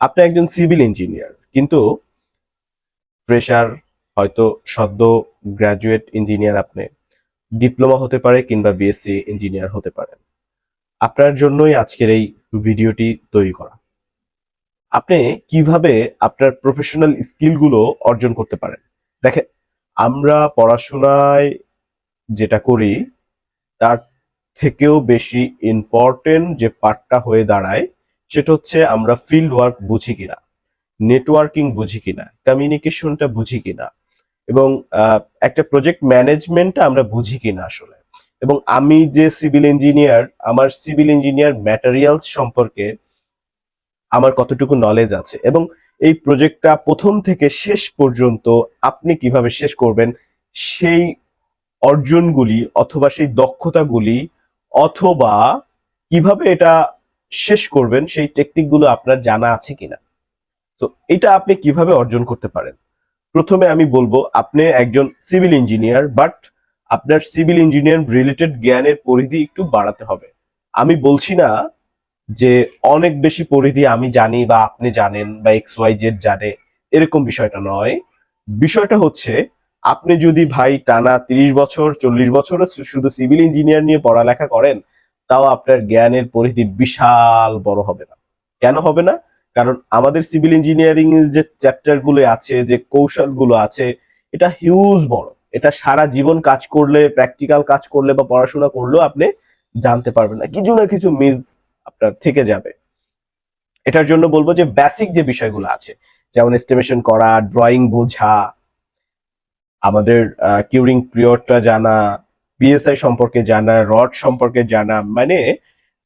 আপনি একজন civil engineer, কিন্তু ফ্রেশার, হয়তো সদ্য গ্রাজুয়েট ইঞ্জিনিয়ার আপনি, ডিপ্লোমা হতে পারে কিংবা বিএসসি ইঞ্জিনিয়ার হতে পারেন। আপনার জন্যই আজকের এই ভিডিওটি তৈরি করা। আপনি কীভাবে আপনার প্রফেশনাল স্কিলগুলো অর্জন করতে পারেন? দেখেন, আমরা পড়াশোনায় যেটা করি, তার থেকেও বেশি ইম্পর্টেন্ট যে পার্টটা হয়ে দাঁড়ায় সেটা হচ্ছে আমরা ফিল্ড ওয়ার্ক বুঝি কিনা নেটওয়ার্কিং বুঝি কিনা কমিউনিকেশনটা বুঝি কিনা, এবং একটা প্রজেক্ট ম্যানেজমেন্টটা আমরা বুঝি কিনা আসলে। এবং আমি যে সিভিল ইঞ্জিনিয়ার আমার সিভিল ইঞ্জিনিয়ার ম্যাটেরিয়ালস সম্পর্কে আমার কতটুকু নলেজ আছে, এবং এই প্রজেক্টটা প্রথম থেকে শেষ পর্যন্ত আপনি কীভাবে শেষ করবেন, সেই অর্জনগুলি অথবা সেই দক্ষতাগুলি, অথবা কীভাবে এটা শেষ করবেন সেই টেকনিকগুলো আপনার জানা আছে কিনা। তো এটা আপনি কীভাবে অর্জন করতে পারেন? প্রথমে আমি বলব, আপনি একজন সিভিল ইঞ্জিনিয়ার বাট আপনার সিভিল ইঞ্জিনিয়ার রিলেটেড জ্ঞানের পরিধি একটু বাড়াতে হবে। আমি বলছি না যে অনেক বেশি পরিধি আমি জানি বা আপনি জানেন বা এক্স ওয়াই জেড জানে, এরকম বিষয়টা নয়। বিষয়টা হচ্ছে, আপনি যদি ভাই টানা তিরিশ বছর, চল্লিশ বছর শুধু সিভিল ইঞ্জিনিয়ার নিয়ে পড়ালেখা করেন তাও আপনার জ্ঞানের পরিধি বিশাল বড় হবে না। কেন হবে না? কারণ আমাদের সিভিল ইঞ্জিনিয়ারিং এর যে চ্যাপ্টারগুলো আছে, যে কৌশলগুলো আছে, এটা হিউজ বড়। এটা সারা জীবন কাজ করলে প্র্যাকটিক্যাল কাজ করলে বা পড়াশোনা করলেও আপনি জানতে পারবেন না। কিছু না কিছু মিস আপনার থেকে যাবে। এটার জন্য বলব যে বেসিক যে বিষয়গুলো আছে, যেমন এস্টিমেশন করা ড্রয়িং বোঝা, আমাদের কিউরিং পিরিয়ডটা জানা পিএসআই সম্পর্কে জানা, রড সম্পর্কে জানা মানে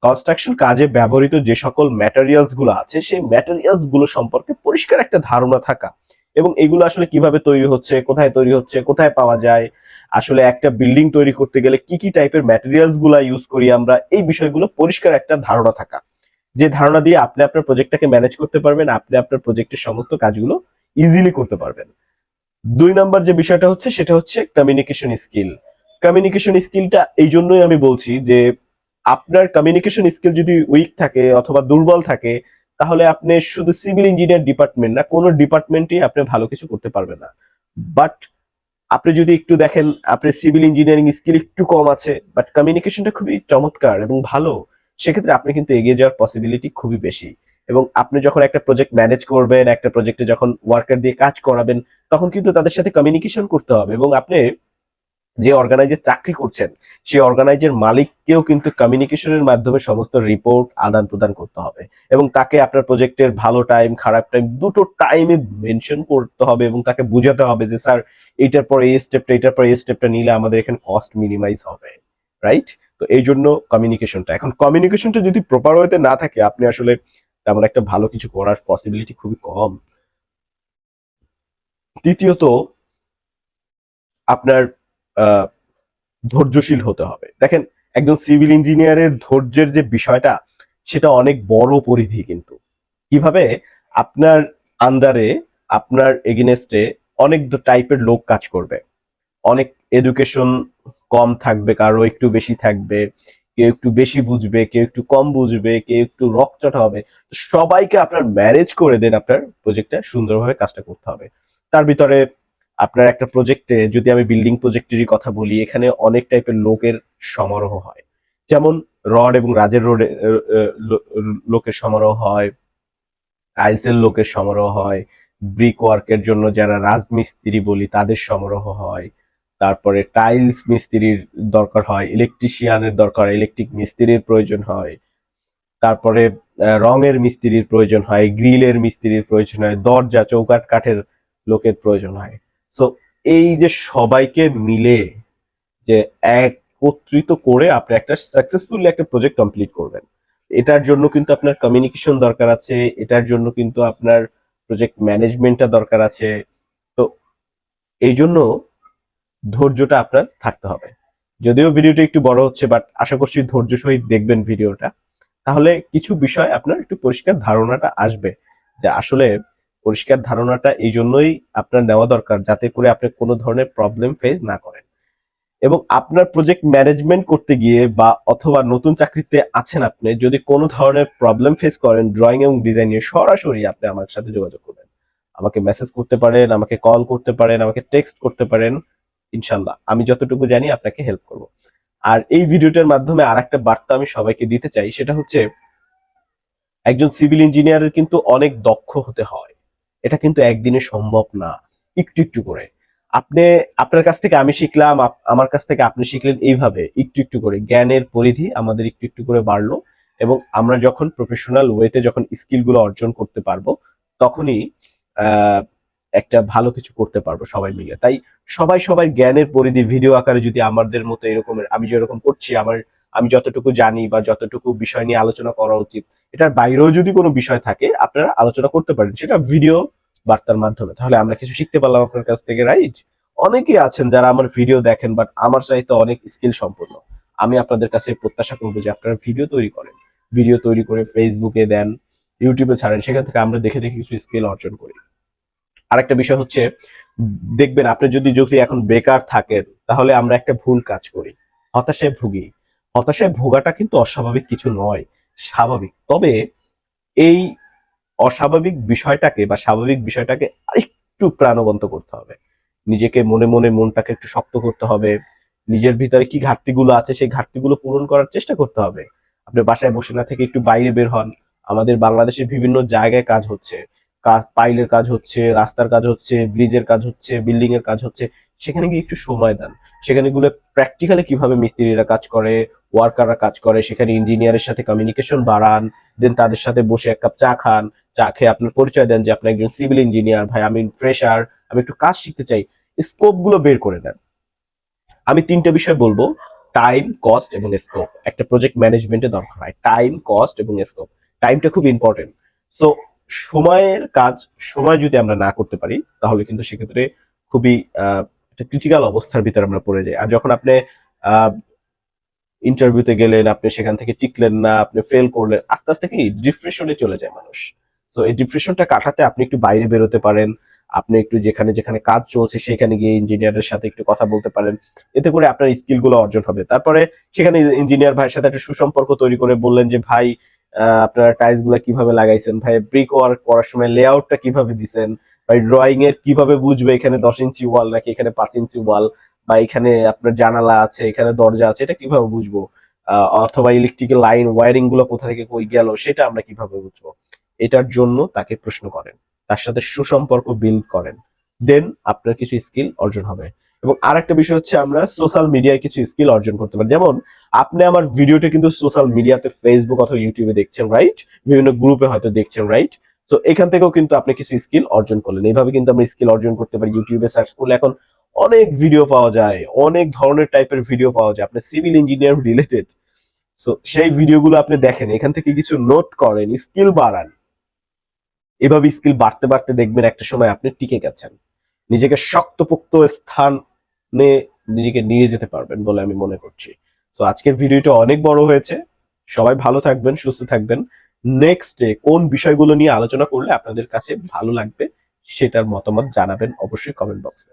কনস্ট্রাকশন কাজে ব্যবহৃত যে সকল ম্যাটেরিয়ালসগুলো আছে, সেই ম্যাটেরিয়ালসগুলো সম্পর্কে পরিষ্কার একটা ধারণা থাকা। এবং এগুলো আসলে কীভাবে তৈরি হচ্ছে, কোথায় তৈরি হচ্ছে, কোথায় পাওয়া যায়, আসলে একটা বিল্ডিং তৈরি করতে গেলে কি কি টাইপের ম্যাটেরিয়ালসগুলা ইউজ করি আমরা, এই বিষয়গুলো পরিষ্কার একটা ধারণা থাকা। যে ধারণা দিয়ে আপনি আপনার প্রজেক্টটাকে ম্যানেজ করতে পারবেন, আপনি আপনার প্রজেক্টের সমস্ত কাজগুলো ইজিলি করতে পারবেন। দুই নাম্বার যে বিষয়টা হচ্ছে, সেটা হচ্ছে কমিউনিকেশন স্কিল কমিউনিকেশন স্কিলটা এই জন্যই আমি বলছি যে, আপনার কমিউনিকেশন স্কিল যদি উইক থাকে অথবা দুর্বল থাকে, তাহলে আপনি শুধু সিভিল ইঞ্জিনিয়ার ডিপার্টমেন্ট না, কোনো ডিপার্টমেন্টই আপনি ভালো কিছু করতে পারবেন না। বাট আপনি যদি একটু দেখেন, আপনার সিভিল ইঞ্জিনিয়ারিং স্কিল একটু কম আছে বাট কমিউনিকেশনটা খুবই চমৎকার এবং ভালো, সেক্ষেত্রে আপনি কিন্তু এগিয়ে যাওয়ার পসিবিলিটি খুবই বেশি। এবং আপনি যখন একটা প্রজেক্ট ম্যানেজ করবেন, একটা প্রজেক্টে যখন ওয়ার্কার দিয়ে কাজ করাবেন, তখন কিন্তু তাদের সাথে কমিউনিকেশন করতে হবে এবং আপনি যে অর্গানাইজের চাকরি করছেন, সেই অর্গানাইজের মালিককেও কিন্তু কমিউনিকেশনের মাধ্যমে সমস্ত রিপোর্ট আদান প্রদান করতে হবে এবং তাকে আপনার প্রজেক্টের ভালো টাইম খারাপ টাইম দুটো টাইমে মেনশন করতে হবে এবং তাকে বোঝাতে হবে যে, স্যার এইটার পর এই স্টেপটা এটার পর এই স্টেপটা নিলে আমাদের এখানে কস্ট মিনিমাইজ হবে। রাইট তো এই জন্য কমিউনিকেশনটা এখন কমিউনিকেশনটা যদি প্রপার ওয়েতে না থাকে, আপনি আসলে তেমন একটা ভালো কিছু করার পসিবিলিটি খুবই কম। তৃতীয়ত আপনার ধৈর্যশীল হতে হবে। দেখেন, একজন সিভিল ইঞ্জিনিয়ারের ধৈর্যের যে বিষয়টা, সেটা অনেক বড় পরিধি কিন্তু। কীভাবে? আপনার আন্ডারে আপনার এগেনেস্টে অনেক টাইপের লোক কাজ করবে। অনেক এডুকেশন কম থাকবে, কারও একটু বেশি থাকবে, কেউ একটু বেশি বুঝবে, কেউ একটু কম বুঝবে, কেউ একটু রকচটা হবে। সবাইকে আপনার ম্যারেজ করে দেন আপনার প্রজেক্টটা সুন্দরভাবে কাজটা করতে হবে। তার ভিতরে আপনার একটা প্রজেক্টে যদি আমি বিল্ডিং প্রজেক্টেরই কথা বলি, এখানে অনেক টাইপের লোকের সমারোহ হয়। যেমন রড এবং রাজের রোডে লোকের সমারোহ হয় টাইলসের লোকের সমারোহ হয় ব্রিক ওয়ার্কের জন্য যারা রাজমিস্ত্রি বলি তাদের সমারোহ হয়। তারপরে টাইলস মিস্ত্রির দরকার হয় ইলেকট্রিশিয়ানের দরকার ইলেকট্রিক মিস্ত্রির প্রয়োজন হয়। তারপরে রঙের মিস্ত্রির প্রয়োজন হয়, গ্রিলের মিস্ত্রির প্রয়োজন হয়, দরজা, চৌকাঠ কাঠের লোকের প্রয়োজন হয়। সো এই যে সবাইকে মিলে যে একত্রিত করে আপনি একটা সাকসেসফুলি একটা প্রজেক্ট কমপ্লিট করবেন, এটার জন্য কিন্তু আপনার কমিউনিকেশন দরকার আছে, এটার জন্য কিন্তু আপনার প্রজেক্ট ম্যানেজমেন্টটা দরকার আছে। তো এই জন্য ধৈর্যটা আপনার থাকতে হবে। যদিও ভিডিওটা একটু বড় হচ্ছে বাট আশা করছি ধৈর্য সহিত দেখবেন ভিডিওটা তাহলে কিছু বিষয় আপনার একটু পরিষ্কার ধারণাটা আসবে যে আসলে পরিষ্কার ধারণাটা এই জন্যই আপনার নেওয়া দরকার, যাতে করে আপনি কোনো ধরনের প্রবলেম ফেস না করেন। এবং আপনার প্রজেক্ট ম্যানেজমেন্ট করতে গিয়ে বা অথবা নতুন চাকরিতে আছেন আপনি, যদি কোনো ধরনের প্রবলেম ফেস করেন ড্রয়িং এবং ডিজাইন নিয়ে সরাসরি আপনি আমার সাথে যোগাযোগ করবেন। আমাকে মেসেজ করতে পারেন, আমাকে কল করতে পারেন, আমাকে টেক্সট করতে পারেন ইনশাল্লাহ আমি যতটুকু জানি আপনাকে হেল্প করব। আর এই ভিডিওটার মাধ্যমে আর একটা বার্তা আমি সবাইকে দিতে চাই, সেটা হচ্ছে একজন সিভিল ইঞ্জিনিয়ারের কিন্তু অনেক দক্ষ হতে হয়। এটা কিন্তু একদিনে সম্ভব না। একটু একটু করে। আপনি, আপনার কাছ থেকে আমি শিখলাম আমার কাছ থেকে আপনি শিখলেন এইভাবে, একটু একটু করে। জ্ঞানের পরিধি আমাদের একটু একটু করে বাড়লো এবং আমরা যখন প্রফেশনাল ওয়েতে যখন স্কিলগুলো অর্জন করতে পারব, তখনই একটা ভালো কিছু করতে পারব সবাই মিলে। তাই সবাই সবাই জ্ঞানের পরিধি ভিডিও আকারে যদি আমাদের মতো এরকমের, আমি যেরকম করছি, আমার আমি যতটুকু জানি বা যতটুকু বিষয় নিয়ে আলোচনা করা উচিত, এটার বাইরেও যদি কোনো বিষয় থাকে, আপনারা আলোচনা করতে পারেন। সেটা ভিডিও বার্তার মাধ্যমে। তাহলে আমরা কিছু শিখতে পারলাম আপনার কাছ থেকে রাইট অনেকেই আছেন যারা আমার ভিডিও দেখেন বাট আমার চাইতে অনেক স্কিল সম্পন্ন। আমি আপনাদের কাছে প্রত্যাশা করব যে আপনারা ভিডিও তৈরি করেন। ভিডিও তৈরি করে ফেসবুকে দেন ইউটিউবে ছাড়েন, সেখান থেকে আমরা দেখে দেখে কিছু স্কিল অর্জন করি। আরেকটা বিষয় হচ্ছে, দেখবেন আপনি যদি যদি এখন বেকার থাকেন, তাহলে আমরা একটা ভুল কাজ করি। হতাশায় ভুগি। হতাশায় ভোগাটা কিন্তু অস্বাভাবিক কিছু নয়, স্বাভাবিক। তবে এই অস্বাভাবিক বিষয়টাকে বা স্বাভাবিক বিষয়টাকে একটু প্রাণবন্ত করতে হবে। নিজেকে মনে মনে মনটাকে একটু শক্ত করতে হবে। নিজের ভিতরে কি ঘাটতিগুলো আছে সেই ঘাটতিগুলো পূরণ করার চেষ্টা করতে হবে। আপনি বাসায় বসে না থেকে একটু বাইরে বের হন। আমাদের বাংলাদেশের বিভিন্ন জায়গায় কাজ হচ্ছে। কা- পাইলের কাজ হচ্ছে, রাস্তার কাজ হচ্ছে, ব্রিজের কাজ হচ্ছে বিল্ডিং এর কাজ হচ্ছে। সেখানে গিয়ে একটু সময় দেন। সেখানে গুলো প্র্যাকটিক্যালি কীভাবে মিস্ত্রিরা কাজ করে ওয়ার্কাররা কাজ করে, সেখানে ইঞ্জিনিয়ারের সাথে কমিউনিকেশন বাড়ান দেন তাদের সাথে বসে এক কাপ চা খান, চা খেয়ে আপনার পরিচয় দেন যে আপনি একজন সিভিল ইঞ্জিনিয়ার ভাই আমি ফ্রেশার আমি একটু কাজ শিখতে চাই। স্কোপগুলো বের করে নেন। আমি তিনটা বিষয় বলব টাইম কস্ট এবং স্কোপ একটা প্রজেক্ট ম্যানেজমেন্টে দরকার হয়। টাইম কস্ট এবং স্কোপ টাইমটা খুব ইম্পর্টেন্ট সো সময়ের কাজ, সময় যদি আমরা না করতে পারি, তাহলে কিন্তু সেক্ষেত্রে খুবই একটা ক্রিটিক্যাল অবস্থার ভিতরে আমরা পড়ে যাই। আর যখন আপনি ইন্টারভিউতে গেলেন, আপনি সেখান থেকে টিকলেন না, আপনি ফেল করলেন, আস্তে আস্তে কি ডিপ্রেশনে চলে যায় মানুষ। তো এই ডিপ্রেশনটা কাটাতে আপনি একটু বাইরে বেরোতে পারেন, আপনি একটু যেখানে যেখানে কাজ চলছে সেখানে গিয়ে ইঞ্জিনিয়ারের সাথে একটু কথা বলতে পারেন, এতে করে আপনার স্কিলগুলো অর্জন হবে। তারপরে সেখানে ইঞ্জিনিয়ার ভাইয়ের সাথে একটা সুসম্পর্ক তৈরি করে বললেন যে, ভাই আপনারা টাইলসগুলা কীভাবে লাগাইছেন? ভাই ব্রিক ওয়ার্ক করার সময় লেআউটটা কীভাবে দিছেন? ভাই ড্রয়িং এর কীভাবে বুঝবে এখানে দশ ইঞ্চি ওয়াল নাকি এখানে পাঁচ ইঞ্চি ওয়াল বা এখানে আপনার জানালা আছে, এখানে দরজা আছে, এটা কীভাবে বুঝব? অথবা ইলেকট্রিক্যাল লাইন ওয়ারিংগুলো কোথা থেকে কই গেল, সেটা আমরা কীভাবে বুঝব? এটার জন্য তাকে প্রশ্ন করেন। তার সাথে সুসম্পর্ক বিল্ড করেন। দেন আপনার কিছু স্কিল অর্জন হবে। এবং আরেকটা বিষয় হচ্ছে আমরা সোশ্যাল মিডিয়ায় কিছু স্কিল অর্জন করতে পারি। যেমন, আপনি আমার ভিডিওটা কিন্তু সোশ্যাল মিডিয়াতে ফেসবুক অথবা ইউটিউবে দেখছেন রাইট বিভিন্ন গ্রুপে হয়তো দেখছেন রাইট তো এখান থেকেও কিন্তু আপনি কিছু স্কিল অর্জন করলেন। এইভাবে কিন্তু আমরা স্কিল অর্জন করতে পারি ইউটিউবে সার্চ করলে। এখন অনেক ভিডিও পাওয়া যায়, অনেক ধরনের টাইপের ভিডিও পাওয়া যায়, আপনার সিভিল ইঞ্জিনিয়ার রিলেটেড সো সেই ভিডিওগুলো আপনি দেখেন, এখান থেকে কিছু নোট করেন স্কিল বাড়ান। এভাবে স্কিল বাড়তে বাড়তে দেখবেন একটা সময় আপনি টিকে গেছেন। নিজেকে শক্তপোক্ত স্থানে নিজেকে নিয়ে যেতে পারবেন বলে আমি মনে করছি। তো আজকের ভিডিওটা অনেক বড় হয়েছে। সবাই ভালো থাকবেন, সুস্থ থাকবেন। নেক্সট ডে কোন বিষয়গুলো নিয়ে আলোচনা করলে আপনাদের কাছে ভালো লাগবে, সেটার মতামত জানাবেন অবশ্যই কমেন্ট বক্সে